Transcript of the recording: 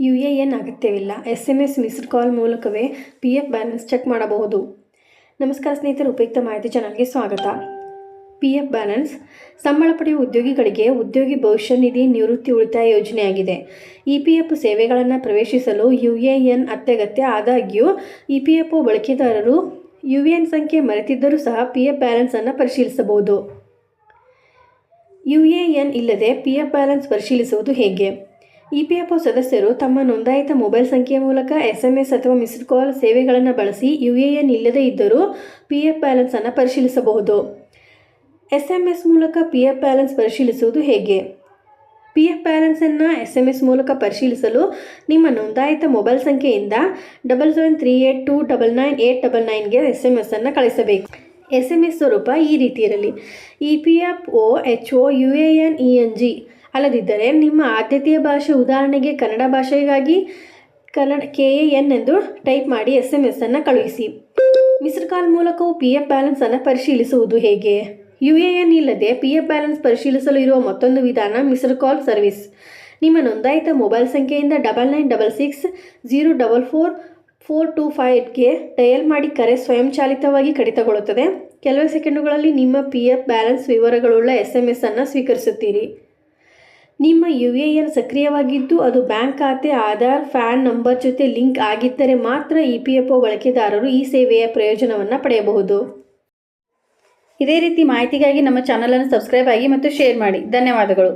You A N ಅಗತ್ಯವಿಲ್ಲ. S M S missed call ಮೂಲಕವೇ P F balance check ಮಾಡಬಹುದು. ನಮಸ್ಕಾರ ಸ್ನೇಹಿತರು, ಉಪಯುಕ್ತ ಮಾಹಿತಿ ಚಾನಲ್ಗೆ ಸ್ವಾಗತ. ಪಿ ಎಫ್ ಬ್ಯಾಲೆನ್ಸ್ ಸಂಬಳ ಪಡೆಯುವ ಉದ್ಯೋಗಿಗಳಿಗೆ ಉದ್ಯೋಗಿ ಭವಿಷ್ಯ ನಿಧಿ ನಿವೃತ್ತಿ ಉಳಿತಾಯ ಯೋಜನೆಯಾಗಿದೆ. ಇ ಪಿ ಎಫ್ ಸೇವೆಗಳನ್ನು ಪ್ರವೇಶಿಸಲು ಯು ಎ ಎನ್ ಅತ್ಯಗತ್ಯ. ಆದಾಗ್ಯೂ ಇ ಪಿ ಎಫ್ ಬಳಕೆದಾರರು ಯು ಎನ್ ಸಂಖ್ಯೆ ಮರೆತಿದ್ದರೂ ಸಹ ಪಿ ಎಫ್ ಬ್ಯಾಲೆನ್ಸನ್ನು ಪರಿಶೀಲಿಸಬಹುದು. ಯು ಎ ಎನ್ ಇಲ್ಲದೆ ಪಿ ಎಫ್ ಬ್ಯಾಲೆನ್ಸ್ ಪರಿಶೀಲಿಸುವುದು ಹೇಗೆ? ಇ ಪಿ ಎಫ್ ಒ ಸದಸ್ಯರು ತಮ್ಮ ನೋಂದಾಯಿತ ಮೊಬೈಲ್ ಸಂಖ್ಯೆಯ ಮೂಲಕ ಎಸ್ ಎಂ ಎಸ್ ಅಥವಾ ಮಿಸ್ಡ್ ಕಾಲ್ ಸೇವೆಗಳನ್ನು ಬಳಸಿ ಯು ಎ ಎನ್ ಇಲ್ಲದೇ ಇದ್ದರೂ ಪಿ ಎಫ್ ಬ್ಯಾಲೆನ್ಸನ್ನು ಪರಿಶೀಲಿಸಬಹುದು. ಎಸ್ ಎಂ ಎಸ್ ಮೂಲಕ ಪಿ ಎಫ್ ಬ್ಯಾಲೆನ್ಸ್ ಪರಿಶೀಲಿಸುವುದು ಹೇಗೆ? ಪಿ ಎಫ್ ಬ್ಯಾಲೆನ್ಸನ್ನು ಎಸ್ ಎಂ ಎಸ್ ಮೂಲಕ ಪರಿಶೀಲಿಸಲು ನಿಮ್ಮ ನೋಂದಾಯಿತ ಮೊಬೈಲ್ ಸಂಖ್ಯೆಯಿಂದ double seven three eight two double nine eight double ನೈನ್ಗೆ S M S ಅನ್ನು ಕಳಿಸಬೇಕು. ಎಸ್ ಎಂ ಎಸ್ ಸ್ವರೂಪ ಈ ರೀತಿ ಇರಲಿ E P F O H O U A N E N G ಅಲ್ಲದಿದ್ದರೆ ನಿಮ್ಮ ಆದ್ಯತೆಯ ಭಾಷೆ ಉದಾಹರಣೆಗೆ ಕನ್ನಡ ಭಾಷೆಗಾಗಿ ಕನ್ನಡ ಕೆ ಎ ಎನ್ ಎಂದು ಟೈಪ್ ಮಾಡಿ ಎಸ್ ಎಂ ಎಸ್ ಅನ್ನು ಕಳುಹಿಸಿ. ಮಿಸ್ಡ್ ಕಾಲ್ ಮೂಲಕವೂ ಪಿ ಎಫ್ ಬ್ಯಾಲೆನ್ಸ್ ಅನ್ನು ಪರಿಶೀಲಿಸುವುದು ಹೇಗೆ? ಯು ಎ ಎನ್ ಇಲ್ಲದೆ ಪಿ ಎಫ್ ಬ್ಯಾಲೆನ್ಸ್ ಪರಿಶೀಲಿಸಲು ಇರುವ ಮತ್ತೊಂದು ವಿಧಾನ ಮಿಸ್ಡ್ ಕಾಲ್ ಸರ್ವಿಸ್. ನಿಮ್ಮ ನೋಂದಾಯಿತ ಮೊಬೈಲ್ ಸಂಖ್ಯೆಯಿಂದ double nine double six zero double four four two ಫೈವ್ಗೆ dial ಮಾಡಿ ಕರೆ ಸ್ವಯಂಚಾಲಿತವಾಗಿ ಕಡಿತಗೊಳ್ಳುತ್ತದೆ. ಕೆಲವೇ ಸೆಕೆಂಡುಗಳಲ್ಲಿ ನಿಮ್ಮ ಪಿ ಎಫ್ ಬ್ಯಾಲೆನ್ಸ್ ವಿವರಗಳುಳ್ಳ ಎಸ್ ಎಂ ಎಸ್ ಅನ್ನು ಸ್ವೀಕರಿಸುತ್ತೀರಿ. ನಿಮ್ಮ ಯು ಎ ಎನ್ ಸಕ್ರಿಯವಾಗಿದ್ದು ಅದು ಬ್ಯಾಂಕ್ ಖಾತೆ, ಆಧಾರ್, ಫ್ಯಾನ್ ನಂಬರ್ ಜೊತೆ ಲಿಂಕ್ ಆಗಿದ್ದರೆ ಮಾತ್ರ ಇ ಪಿ ಎಫ್ ಒ ಬಳಕೆದಾರರು ಈ ಸೇವೆಯ ಪ್ರಯೋಜನವನ್ನು ಪಡೆಯಬಹುದು. ಇದೇ ರೀತಿ ಮಾಹಿತಿಗಾಗಿ ನಮ್ಮ ಚಾನಲನ್ನು ಸಬ್ಸ್ಕ್ರೈಬ್ ಆಗಿ ಮತ್ತು ಶೇರ್ ಮಾಡಿ. ಧನ್ಯವಾದಗಳು.